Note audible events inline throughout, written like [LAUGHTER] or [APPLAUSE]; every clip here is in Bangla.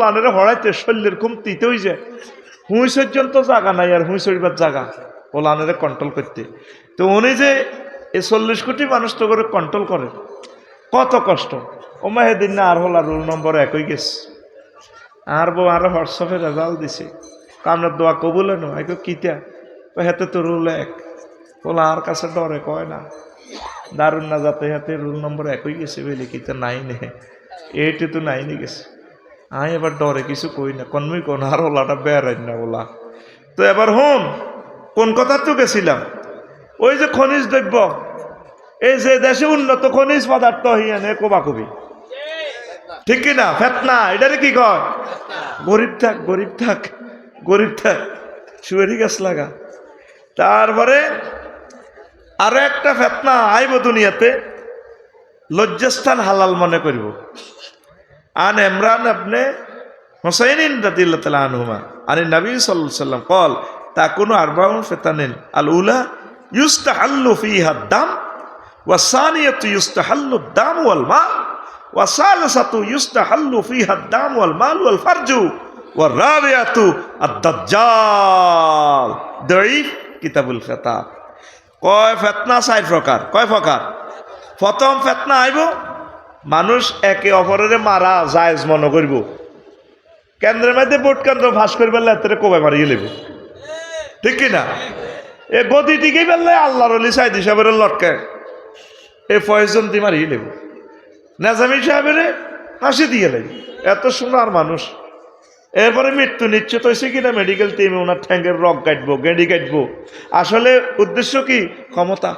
লানের হড়াইতে শরীরের খুব তিতে হয়ে যায় হুঁই পর্যন্ত জায়গা নাই আর হুঁই চড়িবার জায়গা ও লানের কন্ট্রোল করতে। তো উনি যে এই চল্লিশ কোটি মানুষ তো করে কন্ট্রোল করে। কত কষ্ট। ও মাহেদিন না আর হল রোল নম্বর একই গেছে। আর বউ আরও হোয়াটসঅ্যাপে রেজাল্ট দিছে। আপনার দোয়া কবুলে নো এক কিতা? হেতে তো রুল এক। বলে আর কাছে ডরে কয় না। দারুণ না যাতে হাতে রুল নম্বর একই গেছে বলে কিতা নাই নে। এইটি তো নাই নি গেছে। আমি এবার ডরে কিছু কই না কনমি কোন, আর ওলাটা বেড়াই না ওলা। তো এবার হন, কোন কথা তো গেছিলাম ওই যে খনিজ দ্রব্য, এই যে দেশে উন্নত খনিজ পদার্থ হিয়ানে কোবা কবি? ঠিক কি না ফেতনা, এটারে কি কয়? গরিব থাক গরিব থাক গরিব থাক, শুয়েরই গাছ লাগা। তারপরে আরও একটা ফেতনা আইব দুনিয়াতে, লজ্জাস্থান হালাল মনে করিব। আন ইমরান আপনি হোসাইন রাদিল্লাহ তালা আনহুমা আনি নবী সাল্লাল্লাহু সাল্লাম কল তা কোনো আরবাউন ফেতানিন আল উলা ইউস্তাহাল্লু ফিহা দাম ওয়াসানিয়াতু ইউস্তাহাল্লু দাম ওয়াল মাল ওয়াসালাসাতু ইউস্তাহাল্লু ফিহা দাম ওয়াল মাল ওয়াল ফারজু ওয়ার রাবিয়াতু আদ-দাজ্জাল দঈফ কিতাবুল ফিতাব কয় ফেতনা চার প্রকার কয় প্রকার প্রথম ফেতনা আইব মানুষ একে অপরের মারা জায়েজ মনে করব। কেন্দ্রের মধ্যে ভোট কেন্দ্র ফাঁস করবে এতে কবে মারিয়ে নেব। ঠিক কিনা এ গতি টিকেই পেলে আল্লাহর অলি সাইদ হিসাবের লটকে। এ ফয়জন দি মারিয়ে নেব। নাজামি সাহেবের হাসি দিয়ে নেব। এত সোনার মানুষ। এরপরে মৃত্যু নিশ্চিত হয়েছে কিনা মেডিকেল টিমে ওনার ঠ্যাঙ্গের রক কাটবো, গেঁড়ি কাটবো। আসলে উদ্দেশ্য কি? ক্ষমতা।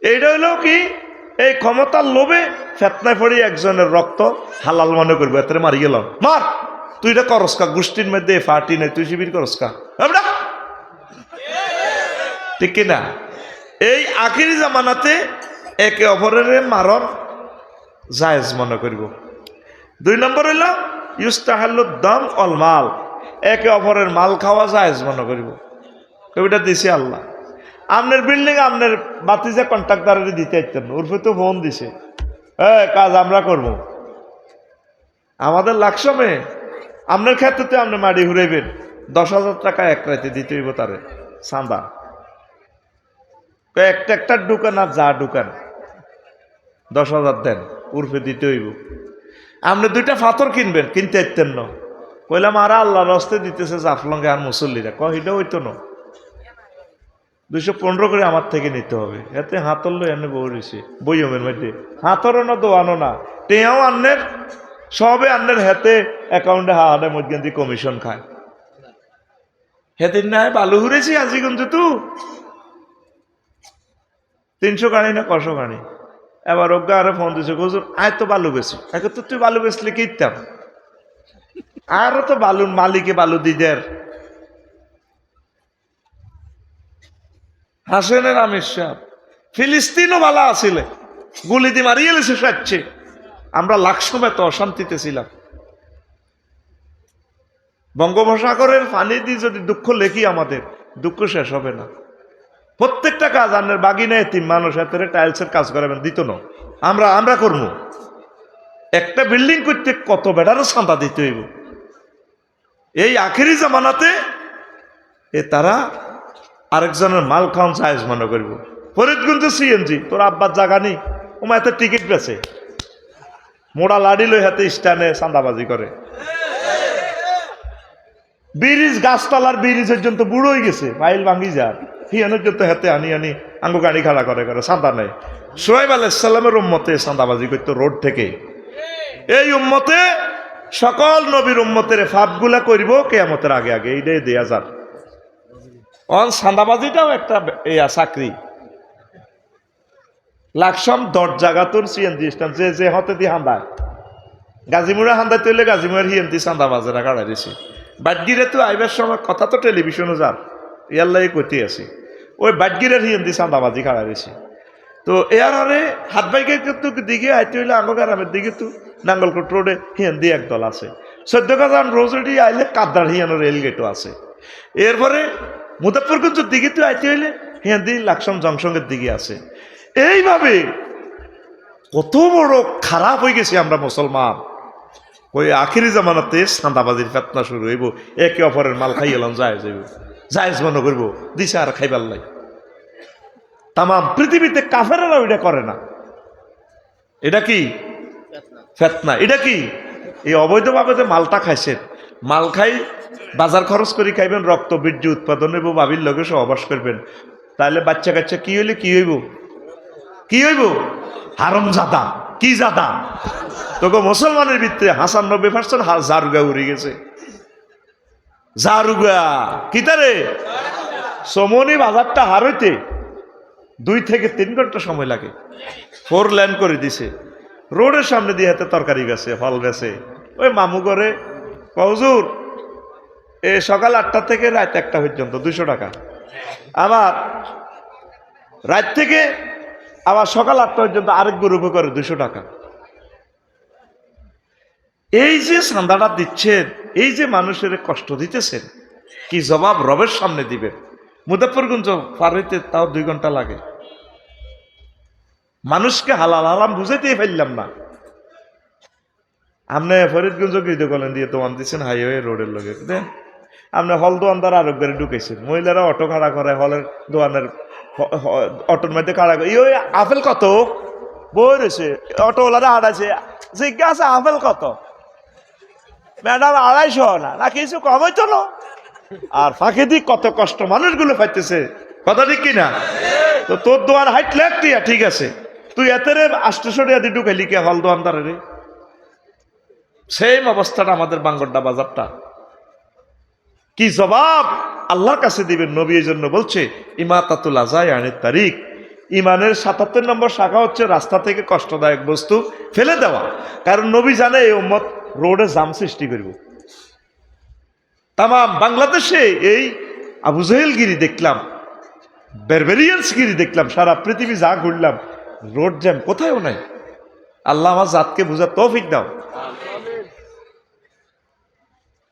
এইটা হইল কি? এই ক্ষমতার লোভে ফেতনায় পড়ি একজনের রক্ত হালাল মনে করব এতে মারি গেল মার! তুই এটা করসকা গোষ্ঠীর মধ্যে ফাটি নেই, তুই শিবির করসকা ঠিক কিনা এই আখিরি জামানাতে একে অপরের মারণ জায়েজ মনে করব। দুই নম্বর হইল ইউস্তাহাল্লুদ দম অল মাল। একে অপরের মাল খাওয়া জায়েজ মনে করব। কবিটা দিছে আল্লাহ। আপনার বিল্ডিং আপনার বাতি যে কন্ট্রাক্টারের দিতে চাইতেন উর্ফে তো ফোন দিছে। হ্যাঁ কাজ আমরা করব। আমাদের লাকসমে আপনার ক্ষেত্রে তো আপনি মাড়ি ঘুরাইবেন দশ হাজার টাকা এক রাতে দিতে হইব তারে। চাঁদা একটা একটা দোকান আর যা দোকান দশ হাজার দেন। উর্ফে দিতে হইব। আপনি দুইটা পাথর কিনবেন, কিনতে চাইতেন না। কইলাম, আর আল্লাহ রস্তে দিতেছে জাফলঙ্গে আর মুসল্লিরা। এটা হইতো না। দুইশো পনেরো করে আমার থেকে নিতে হবে। এতে হাতর লই এনে বউ রয়েছে। বইমের মধ্যে হাতরও না দোয়ানো না। টেয়াও আন্নের, সবে আন্নের হেতে অ্যাকাউন্টে হাহানের মধ্যে কমিশন খায়। হেতের নাই বালু ঘুরেছি আজি কিন্তু তু। তিনশো গাড়ি না কশো গাড়ি এবার অজ্ঞা আরে ফোন দিছে, হুজুর, আয় তো বালু বেশি এখন তো তুই বালু বেচলে কি ইত্যাম আরও তো বালুর মালিকে বালু দিদের হাসেনের আমির সাহ ফিলিস্তিনও ভালো আসিলে গুলি দিয়ে মারিয়ে এলেছে সাচ্ছে আমরা লাখ সময় তো অশান্তিতে ছিলাম। বঙ্গোপসাগরের পানি দিয়ে যদি দুঃখ লেখি আমাদের, দুঃখ শেষ হবে না। প্রত্যেকটা কাজ আপনার বাগিনা তিন মানুষ এতে টাইলসের কাজ করাবেন, দিত না। আমরা আমরা করব। একটা বিল্ডিং করতে কত বেটারও সাঁদা দিতে হইব। এই আখেরি জামানাতে এ তারা আরেকজনের মাল খাওয়ান সাইজ মনে করব। ফরিদগঞ্জ সিএনজি তোর আব্বার জায়গা নেই। ওমা এত টিকিট বেছে মোড়া লাড়ি লই হাতে স্ট্যান্ডে চাঁদাবাজি করে। ব্রিজ, গাছতলার ব্রিজ পর্যন্ত বুড়ো হয়ে গেছে, মাইল ভাঙ্গি যা হিয়ানোর জন্য হাতে আনি আনি আঙ্গু গাড়ি খাড়া করে করে, চাঁদা নেই সোহেব আলাইসাল্লামের উম্মতে চাঁদাবাজি করতো রোড থেকে। এই উম্মতে সকল নবীর উম্মতের ফাপগুলা করব কেয়ামতের আগে আগে, এইটাই দেয়া যার। অন সান্দাবাজিটাও একটা ইয়া, চাকরি। লাকসম দশ জায়গাতুন সিএনজি স্ট্যান্ড যে যে হতে দি হান্দায়। গাজিমুড়া হান্দায় তৈলে গাজিমুড়ার হিএনজি চান্দাবাজেরা কাড়া দিছে। বাটগিরে তো আইবার সময় কথা তো টেলিভিশনও যার ইয়াল্লাই কইতে আছি। ওই বাটগিরের হিএনজি চান্দাবাজি কাড়া দিছে। তো এর আরে হাত বাইকে তো দিকে আইতে হইলে আঙ্গ গ্রামের দিকে তো নাঙ্গলকোট রোডে হিয়ান্দি একদল আছে। চোদ্দ কাজান রোজডি আইলে কাদ্দার হিয়ানো রেল গেটও আছে। এরপরে মুজাফরগঞ্জের দিকে তো আইতে হইলে হিয়ান্দি লাকসম জংশনের দিকে আছে। এইভাবে কত বড় খারাপ হয়ে গেছি আমরা মুসলমান। ওই আখিরি জামানাতে সাঁদাবাজির ফেতনা শুরু হইব একে অপরের মাল খাই এলাম যায় যাইব জায়েজ মনে করব দিছে আর খাইবার লাই। তামাম পৃথিবীতে কাফেরেরা ওইটা করে না। এটা কি? ফেতনা। এটা কি? এই অবৈধভাবে যে মালটা খাইছেন মাল খাই, বাজার খরচ করে খাইবেন, রক্ত, বীর্য, উৎপাদন হইব বাবির লগে সহবাস করবেন। তাহলে বাচ্চা কাচ্চা কি হইলে কি হইব? কি হইব? হারম জাদা। কি জাদা? তোকে মুসলমানের ভিতরে হাসান নব্বই পার্সেন্ট জারুগা উড়ে গেছে। জারুগা। কি তারে সমনি বাজারটা হার হইতে দুই থেকে তিন ঘণ্টা সময় লাগে। ফোর ল্যান্ড করে দিছে। রোডের সামনে দিয়ে হাতে তরকারি গেছে, ফল গেছে। ওই মামু করে কজুর এ সকাল আটটা থেকে রাত একটা পর্যন্ত দুশো টাকা। আবার রাত থেকে আবার সকাল আটটা পর্যন্ত আরেক গ্রুপে করে দুশো টাকা। এই যে চাঁদাটা দিচ্ছেন, এই যে মানুষের কষ্ট দিতেছেন, কি জবাব রবের সামনে দিবেন? মুজাফরগঞ্জ পার হইতে তাও দুই ঘণ্টা লাগে। মানুষকে হালাল হালাম বুঝাইতেই ফেললাম না। আপনি ফরিদগঞ্জ গৃহীত কলেন দিয়ে দোয়ান দিচ্ছেন হাইওয়ে রোডের লগে, দেন আপনি হল দোয়ান দোয়ানদার আরোগ্য ঢুকেছেন। মহিলারা অটো খাড়া করে, হলের দোয়ানের অটোর মধ্যে খাড়া করে। ইয়ে আপেল কত? বই রয়েছে। অটোওয়ালারা আড়াইছে জিজ্ঞাসা আপেল কত? ম্যাডাম, আড়াইশো না না কিছু কম হইতো না? আর ফাঁকে দিক কত কষ্ট মানুষগুলো পাইতেছে। কথা ঠিক কিনা? তো তোর দোয়ান হাইট লাখ টিয়া ঠিক আছে। তুই এতে রে আষ্টশো টিয়া দি ঢুকাইলি কে হল দোয়ান দোয়ানদারে রে সেম অবস্থাটা আমাদের বাঙ্গড্ডা বাজারটা। কি জবাব? আল্লাহর কাছে দিবেন নবী এই জন্য বলছে, ইমাতাতুল আজাই আনের তারিখ ইমানের সাতাত্তর নম্বর শাখা হচ্ছে রাস্তা থেকে কষ্টদায়ক বস্তু ফেলে দেওয়া। কারণ নবী জানে এই উম্মত রোডে জাম সৃষ্টি করব। তামাম বাংলাদেশে এই আবু জাহেলগিরি দেখলাম বেরবেরিয়ান্সগিরি দেখলাম, সারা পৃথিবী যা ঘুরলাম, রোড জ্যাম কোথায়ও নাই। আল্লাহ আমার জাতকে বুঝা তৌফিক দাও।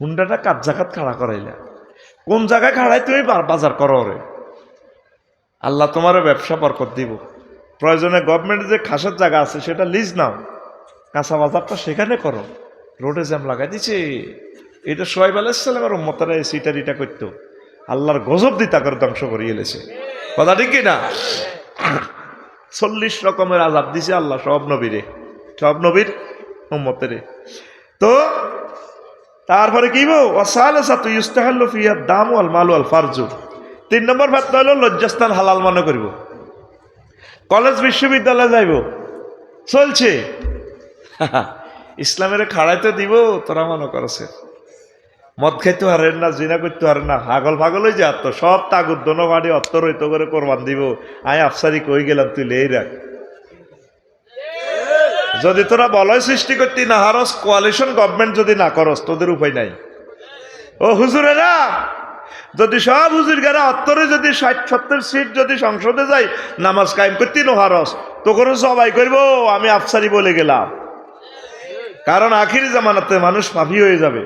হুন্ডাটা কাজ জাগাত খাড়া করাইলা। কোন জায়গায় খাড়াই তুমি বাজার করো রে আল্লাহ তোমারও ব্যবসা বরকত দিব। প্রয়োজনে গভর্নমেন্টের যে খাসের জায়গা আছে, সেটা লিজ নাও। কাঁচা বাজারটা সেখানে করো। রোডে জ্যাম লাগাই দিছে। এটা সোহাইব আলাইসাল্লামের মতারা এই সিটা রিটা করতো। আল্লাহর গজব দিতা করে ধ্বংস করিয়ে এলেছে কথা ঠিক না? চল্লিশ রকমের আজাব দিছে আল্লাহ সব নবীরে। সব নবীর উম্মতেরে। তো তারপরে কি বো ওয়াসাল সাতু ইস্তাহাল্লু ফিয়ার দাম তিন নম্বর ভাবতে হলো লজ্জাস্থান হালাল মনে করিব। কলেজ বিশ্ববিদ্যালয়ে যাইব। চলছে। [LAUGHS] ইসলামের খাড়াইতে দিব, তোরা মনে করছে। মদ খাইতে পারেন না, জিনা করতে পারেন না। হাগল ফাগল হয়ে যা, তো সব তাগুর দোনো বাড়ি অত্তরৈত করে কোরবান দিব। আয় আফসারি কই গেলাম তুই লেই রাখ। যদি তোরা বলয় সৃষ্টি করতে, না হারস কোয়ালিশন গভর্নমেন্ট যদি না করস, তোদের উপায় নাই। ও হুজুরেরা, যদি সব হুজুর গেরা অত্তরে যদি ষাট, সত্তর সিট যদি সংসদে যাই নামাজ কায়েম করতে, নো হারস তো করে সবাই করব আমি আফসারি বলে গেলাম। কারণ আখিরি জামানাতে মানুষ পাফি হয়ে যাবে।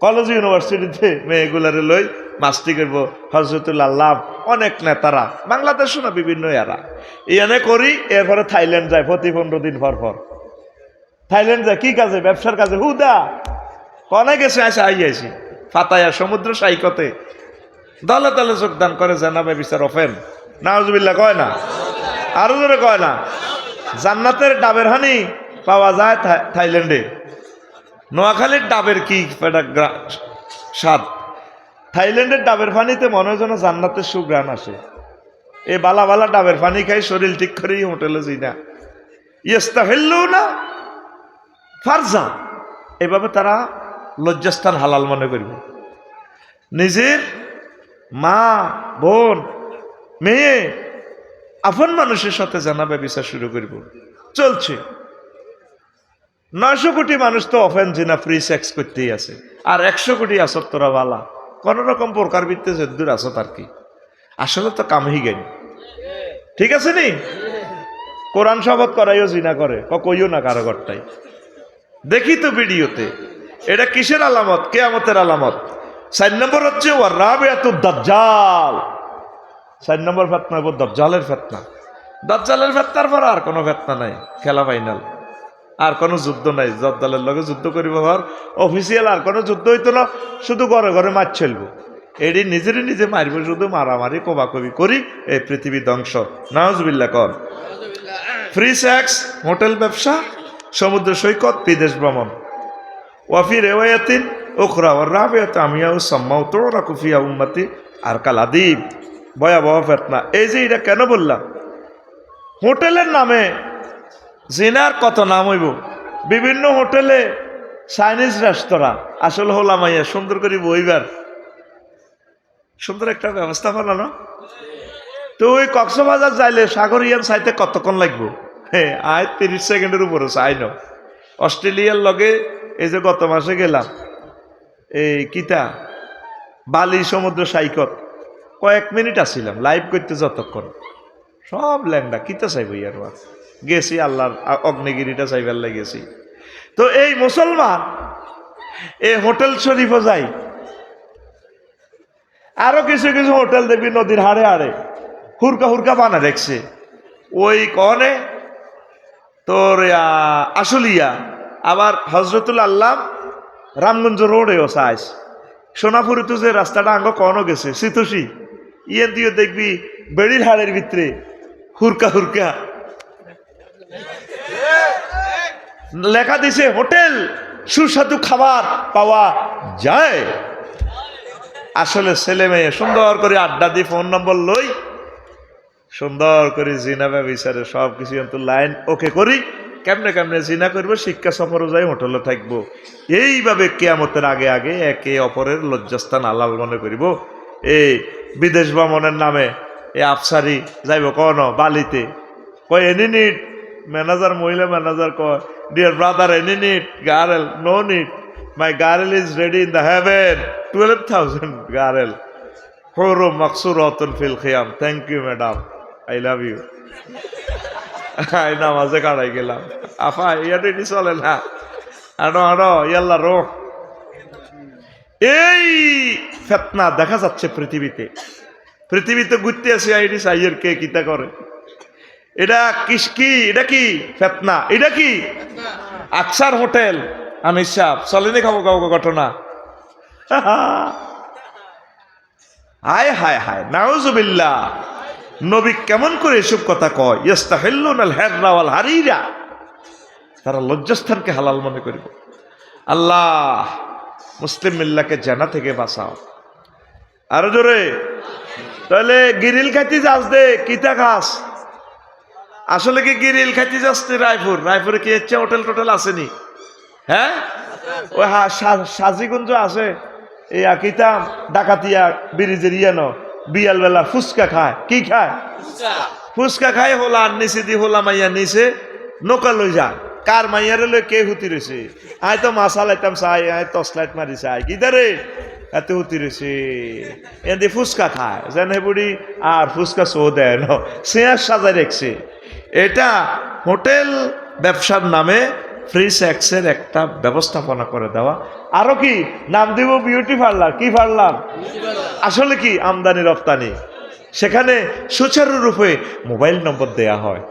কলেজ ইউনিভার্সিটিতে মেয়েগুলারে লই মাস্তি করব হজরতুল্লাহ লাভ, অনেক নেতারা, বাংলাদেশও না বিভিন্ন এরা। এনে করি, এরপরে থাইল্যান্ড যায়, প্রতি পনেরো দিন পর পর থাইল্যান্ড যায়, কি কাজে? ব্যবসার কাজে। হুদা! কনে গেছে? আসে আই আইছি ফাতায়া, সমুদ্র সাইকতে। দলে দলে যোগদান করে জানাবে বিচার অফেন। নাওজবিল্লা কয় না? আরও জোরে কয় না? জান্নাতের ডাবের হানি পাওয়া যায় থাইল্যান্ডে। নোয়াখালীর ডাবের কি স্বাদ? থাইল্যান্ডের ডাবের পানিতে মনে হয় যেন জান্নাতের সুগ্রাণ আসে এ বালা বালা ডাবের পানি খাই শরীর ঠিক করেই হোটেলে যাই না। ইয়েস্তা হেললেও না ফারজা। এভাবে তারা লজ্জাস্থান হালাল মনে করবে। নিজের মা, বোন, মেয়ে, আপন মানুষের সাথে জানাবে বিচার শুরু করব। চলছে। নয়শো কোটি মানুষ তো অফেন জিনা ফ্রি সেক্স করতেই আছে। আর একশো কোটি আসত তোরা বালা। কোন রকম প্রকার ভিত্তিতে যদ্দূর আসত আর কি? আসলে তো কামহি জ্ঞান। ঠিক আছে নি? কোরআন শপথ করাইও জিনা করে কইও না কারও ঘরটাই। দেখি তো ভিডিওতে, এটা কিসের আলামত? কে কেয়ামতের আলামত? চার নম্বর হচ্ছে ও দাজ্জাল। চার নম্বর ফেতনা হব দজ্জালের ফেতনা। দজ্জালের ফেতনার পর আর কোনো ফেতনা নাই, খেলা ফাইনাল আর কোনো যুদ্ধ নাই। জর্দালের লগে যুদ্ধ করিব হর অফিসিয়াল আর কোনো যুদ্ধ হইতো না, শুধু ঘরে ঘরে মাছ চলবো। এটি নিজেরই নিজে মারবে, শুধু মারামারি, কোবাকবি করি, এই পৃথিবী ধ্বংস। নাওজবিল্লা কর। ফ্রি সেক্স, হোটেল ব্যবসা, সমুদ্র সৈকত, বিদেশ ভ্রমণ। ওয়াফি রেওয়ায়াতিন ওখরা ওর রাবিয়াত, আমিয়াউ সাম্মাউ তোরা কুফিয়া উম্মতি, আর কালাদিব ভয়াবহ ফেতনা। এই যে এটা কেন বললাম? হোটেলের নামে জিনার কত নাম হইব? বিভিন্ন হোটেলে চাইনিজ রেস্তোরাঁ। আসলে হলাম আইয়া সুন্দর করে বইবার। সুন্দর একটা ব্যবস্থা না? তো ওই কক্সবাজার যাইলে সাগরিয়ান সাইতে কতক্ষণ লাগবো? হ্যাঁ আয় তিরিশ সেকেন্ডের উপরে চাই ন অস্ট্রেলিয়ার লগে এই যে গত মাসে গেলাম, এই কিতা? বালি সমুদ্র সাইকত। কয়েক মিনিট আসিলাম, লাইভ করতে যতক্ষণ। সব ল্যাংডা, কিতা চাইব ইয়ার গেছি আল্লাহর অগ্নিগিরিটা চাইবার গেছি। তো এই মুসলমান এই হোটেল শরীফও যাই। আরও কিছু কিছু হোটেল দেখবি নদীর হাড়ে হাড়ে হুরকা হুরকা বানা দেখছে। ওই কনে তোর আহ, আশুলিয়া আবার হজরতুল আল্লাহ রামগঞ্জ রোডেও সাইস সোনাপুরে তো যে রাস্তাটা আঙ্গ কনও গেছে শীতসী ইয়ে দিয়ে দেখবি বেড়ির হাড়ের ভিতরে হুরকা হুরকা। লেখা দিছে, হোটেল, সুস্বাদু খাবার পাওয়া যায়। আসলে ছেলে মেয়ে, সুন্দর করে আড্ডা দিয়ে ফোন নম্বর লই, সুন্দর করে জিনাবে বিচারে সব কিছু কিন্তু লাইন ওকে করি। কেমনে কেমনে জিনা করব, শিক্ষা সফরও যাই হোটেলে থাকব। এইভাবে কেয়ামতের আগে আগে একে অপরের লজ্জাস্থান আলাল মনে করিব। এই বিদেশ ভ্রমণের নামে, এ আফসারি যাইব কন বালিতে। কয় এনি নিট ম্যানেজার মহিলা ম্যানেজার কয় dear brother any need girl no need my girl is ready in the heaven twelve thousand girl হরো মকসুর রতন ফিল খিয়াম thank you madam I love you I নামাজে কাটাই গেলাম আফা ইয়াতে এটি চলে না আনো আনো ইয়াল্লা রো এই ফেতনা দেখা যাচ্ছে পৃথিবীতে পৃথিবীতে ঘুরতে আসে আইডি সাইয়ের কে কিতা করে এটা কিস কি? এটা কি? ফেতনা। এটা কি? আকসার হোটেল। আমির সাহ চলেনি খাব কাউকে ঘটনা। হায় হায় হায়, নাউজুবিল্লাহ। নবী কেমন করে এসব কথা কয়? ইস্তাহিল্লুন আল হেররা ওয়াল হারিরা তারা লজ্জাস্থানকে হালাল মনে করিব। আল্লাহ, মুসলিম মিল্লাকে জানা থেকে বাঁচাও। আরও জোরে। তাহলে গিরিল খাইতে যাস দে, কিতা খাস? আসলে কি গিরিল খাইতে যাস তুই রায়পুর? রায়পুরে কি ইচ্ছা হোটেল টোটেল আসেনি? হ্যাঁ? ওই সা- সাজিগঞ্জ আছে। এই আকিতাম ডাকাতিয়া ব্রিজের ইয়ানো বিয়াল বেলা ফুচকা খায়। কি খায়? ফুচকা। খায় হোলা আর নিচে দি হোলা মাইয়া নিচে নৌকা লই যায় কার মাইয়ারে লই কে হুতি রয়েছে আয় তো মাসা লাইতাম চাই আয় টস লাইট মারি চাই কি দারে এত হুতি রয়েছে এদি ফুচকা খায়। যেন বুড়ি আর ফুচকা সো দেয় ন। চেয়ার সাজায় রেখছে। এটা হোটেল ব্যবসার নামে ফ্রি সেক্সের একটা ব্যবস্থাপনা করে দেওয়া। আরও কি? নাম দিব বিউটি পার্লার। কি পার্লার? আসলে কি? আমদানি রপ্তানি। সেখানে সুচারুরূপে মোবাইল নম্বর দেয়া হয়।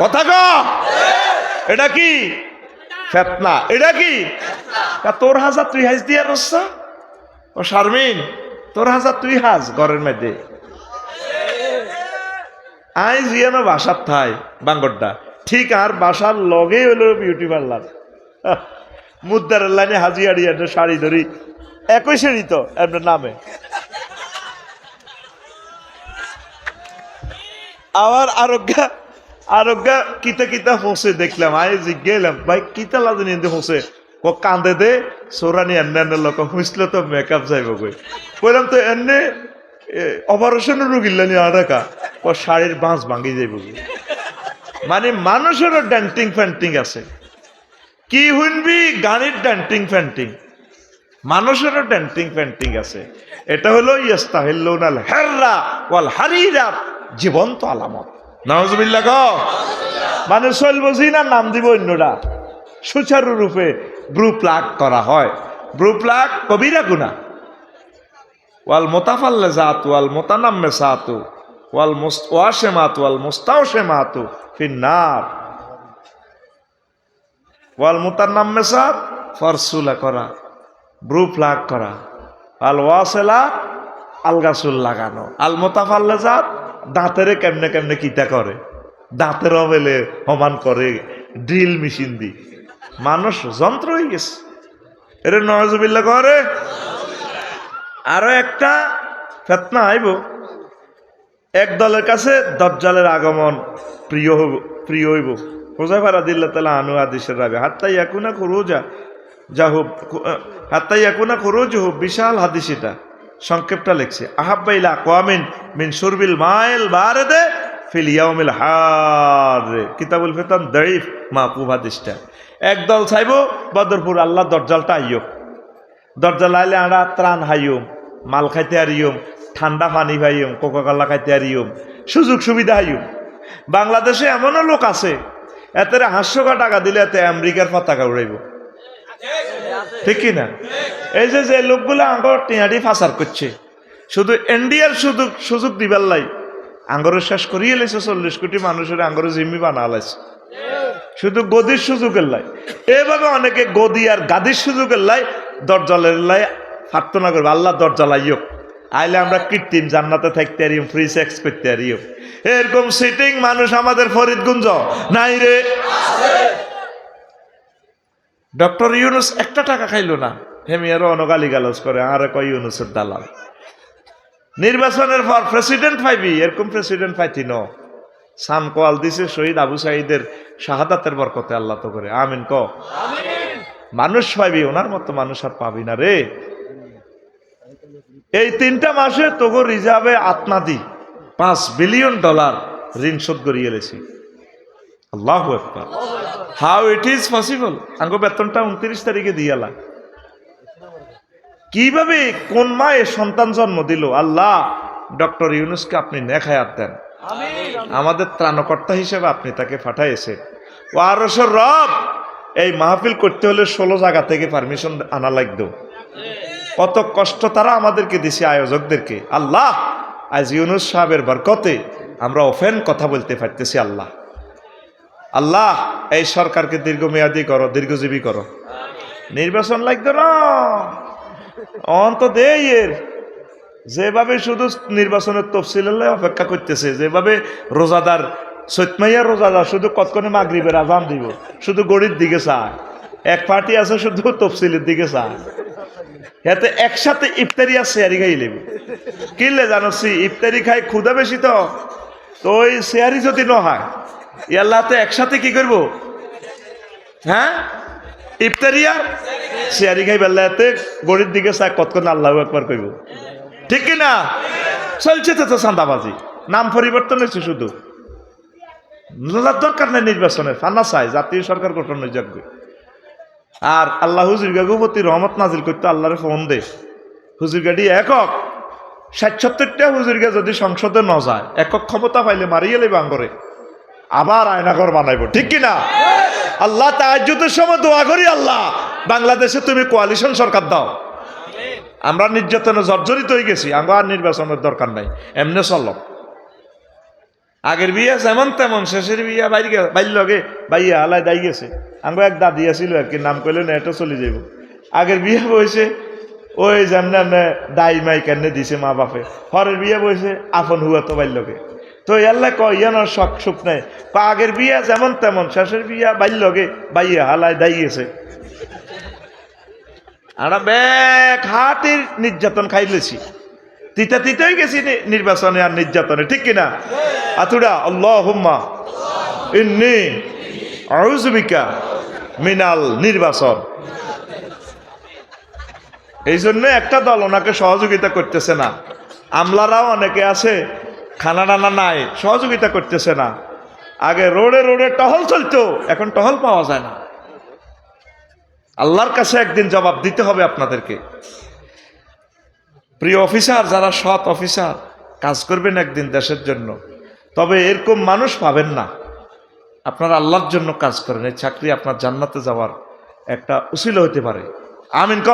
কথা এটা কি? ফেতনা। এটা কি? তোর হাজার তুই হাজ দিয়ে রস্তা ও শারমিন, তোর হাজার তুই হাজ ঘরের মধ্যে। আই জিয়ানো বাসার থাই, বাঙ্গরটা। ঠিক আর বাসার লগেই হলো বিউটি পার্লার মুদ্রার লাইনে হাজি আড়ি একটা শাড়ি ধরি। একই শ্রেণি তো আপনার নামে। আবার আরোগ্যা আরোগ্যা কিতা কিতা হোসে দেখলাম আয় জিজ্ঞেলাম ভাই, কিতা লাদে নিতে হোসে? ও কান্দে দে, সোরানি এনে লোক হুঁসলে তো মেকআপ যাইব গই কইলাম, তো এনে অপারেশনের রুগিল্লানি আরাকা ও শাড়ির বাঁশ ভাঙি যাইব গই মানে মানুষেরও ড্যান্টিং ফ্যান্টিং আছে। কি শুনবি গাড়ির ড্যান্টিং ফ্যান্টিং। মানুষেরও ড্যান্টিং ফ্যান্টিং আছে। এটা হলো ইয়াস্তাহিল্লুনাল হেররা ওয়াল হারিরা, জীবন্ত আলামত। নাউজুবিল্লাহ গো। মানে চলবো না নাম দিব অন্যরা। সুচারু রূপে ব্রু প্লাগ করা হয়। ব্রু প্লাগ কবিরা গুনা ওয়াল মোতাফাল্লে জাত, ওয়াল মোতানাম্মে সাতু, ওয়াল মুস ওয়াশেমাত ওয়াল মুস্তাও শেমাতু ফিন্নার। ওয়াল মুতার নাম মেসাদ ফরসুলা করা ব্রু প্লাগ করা। আল ওয়াসেলা আলগাসুল লাগানো। আল মোতাফাল্লেজাত দাঁতেরে কেমনে কেমনে কিতা করে। দাঁতের অবেলে সমান করে, ড্রিল মেশিন দি। মানুষ যন্ত্র হয়ে গেছে এরে নজবিল্লা করে আরও একটা ফেতনা আইব। এক দলের কাছে দজ্জালের আগমন প্রিয় হইব প্রিয় হইব। হোজাফার আদিল্লা তালা আনু আদিসের রাবে হাত্তাই একুনা খরুজা যা হোক হাত্তাই একুনা খরুজ হোক বিশাল হাদিস এটা। সংক্ষেপটা লিখছে আহাব্বাইলা কোয়ামিন মিন সুরবিল মাইল বারেদে ফিল ইয়াউমিল হার কিতাবুল ফেতান দরিফ মাহবুব হাদিসটা। একদল চাইব, বদরপুর আল্লাহ দরজালটা আইয়ক দরজাল আইলে আড়া ত্রাণ হাইয়ম, মাল খাইতে হারিয়ম ঠান্ডা পানি খাইয়ম কোকা কোলা খাইতে হারিয়ম সুযোগ সুবিধা হাইয়ম। বাংলাদেশে এমনও লোক আছে এতে হাস্যকা টাকা দিলে এতে আমেরিকার পতাকা উড়াইব। ঠিক কি না? এই যে যে লোকগুলো আঙ্গর টিয়াটি ফাঁসার করছে, শুধু ইন্ডিয়ার সুযোগ সুযোগ দিবার লাই আঙ্গর শেষ করিয়ে লেছে চল্লিশ কোটি মানুষের আঙ্গর জিম্মি বানা লাইছে শুধু গদির সুযোগের লাই, এভাবে অনেকে গদি আর গাদির সুযোগের লাই দরজালের লাই না করবে, আল্লাহ দরজালাইও আইলে আমরা কৃত্রিম জান্নাতে থাকতে পারিম ফ্রি সেক্স করতে পারিও এরকম সিটিং মানুষ আমাদের ফরিদগুঞ্জ। নাই রে। ডক্টর ইউনুস একটা টাকা খাইলো না। হেমিয়ারও অনগালি গালাজ করে, আর কয় ইউনুসের দালাল। নির্বাচনের পর প্রেসিডেন্ট পাইবি, এরকম প্রেসিডেন্ট পাইতি ন। সান কোয়াল দিছে শহীদ আবু সাইদের শাহাদাতের বরকতে আল্লাহ তো করে। আমিন ক। মানুষ পাইবি ওনার মতো মানুষ আর পাবি না রে। এই তিনটা মাসে তোগো রিজার্ভে আত্মা দি পাঁচ বিলিয়ন ডলার ঋণ শোধ করিয়ে এলেছি আল্লাহ একবার হাউ ইট ইজ পসিবল আঙ্গ বেতনটা উনত্রিশ তারিখে দিয়ালা কীভাবে কোন মায়ে সন্তান জন্ম দিল? আল্লাহ ডক্টর ইউনুসকে আপনি নেখায়াত দেন। আমাদের ত্রাণকর্তা হিসেবে আপনি তাকে পাঠাইয়েছেন। ও আরসর রব এই মাহফিল করতে হলে ষোলো জায়গা থেকে পারমিশন আনা লাগতো। কত কষ্ট তারা আমাদেরকে দিছে, আয়োজকদেরকে। আল্লাহ, আজ ইউনুস সাহেবের বরকতে আমরা ওফেন কথা বলতে পারতেছি আল্লাহ। আল্লাহ, এই সরকারকে দীর্ঘমেয়াদী করো, দীর্ঘজীবী করো। নির্বাচন লাগতো না। অন্ত দেই এর। যেভাবে শুধু নির্বাচনের তফসিলের অপেক্ষা করতেছে, যেভাবে রোজাদার সৈতমাইয়া রোজাদার শুধু কতক্ষণে মাগরিবের আজান দিব? শুধু গড়ির দিকে চায়। এক পার্টি আছে, শুধু তফসিলের দিকে চায়। এতে একসাথে ইফতারি আর শেয়ারি খাই লেবে। কিনলে জানোসি ইফতারি খাই ক্ষুদা বেশি তো। তো ওই শেয়ারি যদি ন হয় ইয়াল্লাহ তো একসাথে কি করব? হ্যাঁ? ইফতারি আর শেয়ারি খাই বেল্লাতে গড়ির দিকে চায় কতক্ষণ আল্লাহ একবার কইব। ঠিক কি না? চলছে তো চান্দাবাজি নাম পরিবর্তন হয়েছে শুধু। দরকার নেই নির্বাচনের, ফান্না চাই, জাতীয় সরকার গঠনের যোগ্য আর আল্লাহ হুজুর গাগুপতি রহমত নাজিল করতে আল্লাহরে ফোন দে। হুজুর গাড়ি একক ষাট সত্তরটা যদি সংসদে ন যায়, একক ক্ষমতা পাইলে মারিয়ে লেবে আঙ্গরে। আবার আয়নাঘর বানাইব, ঠিক কি না আল্লাহ তাহাজুদের সময় দোয়া করি আল্লাহ, বাংলাদেশে তুমি কোয়ালিশন সরকার দাও। আমরা নির্যাতনে জর্জরিত হয়ে গেছি আমার আর নির্বাচনের দরকার নাই, এমনি চল আগের বিয়া যেমন তেমন, শেষের বিয়া বাইর বাইর লগে বাইয়া আলাই দাই গেছে। আমরা এক দাদি আছিল আর কি, নাম করলে না এটা চলে যাইব। আগের বিয়া বসে ওই যেমন দাই মাই কেন দিছে মা বাপে। হরের বিয়া বসে আপন হুয়া তো লগে। তো ইয়াল্লা কয় শখ সুখ নেই। আগের বিয়া যেমন তেমন, শেষের বিয়া লগে বাইয়া হালাই দাই গেছে। আমরা ব্যাগ হাতির নির্যাতন খাইলেছি তিতা তিতাই গেছি নির্বাচনে আর নির্যাতনে, ঠিক কিনা? আতুডা আল্লাহ হুম্মা ইন্নি আউজুবিকা মিনাল নির্বাচন। এই জন্য একটা দল ওনাকে সহযোগিতা করতেছে না। আমলারাও অনেকে আছে, খানা টানা নাই, সহযোগিতা করতেছে না। আগে রোডে রোডে টহল চলতো, এখন টহল পাওয়া যায় না। আল্লাহর কাছে একদিন জবাব দিতে হবে আপনাদেরকে। প্রিয় অফিসার, যারা সৎ অফিসার, কাজ করবেন একদিন দেশের জন্য। তবে এরকম মানুষ পাবেন না। আপনার আল্লাহর জন্য কাজ করেন, এই চাকরি আপনার জান্নাতে যাওয়ার একটা উচিল হতে পারে। আমিন ক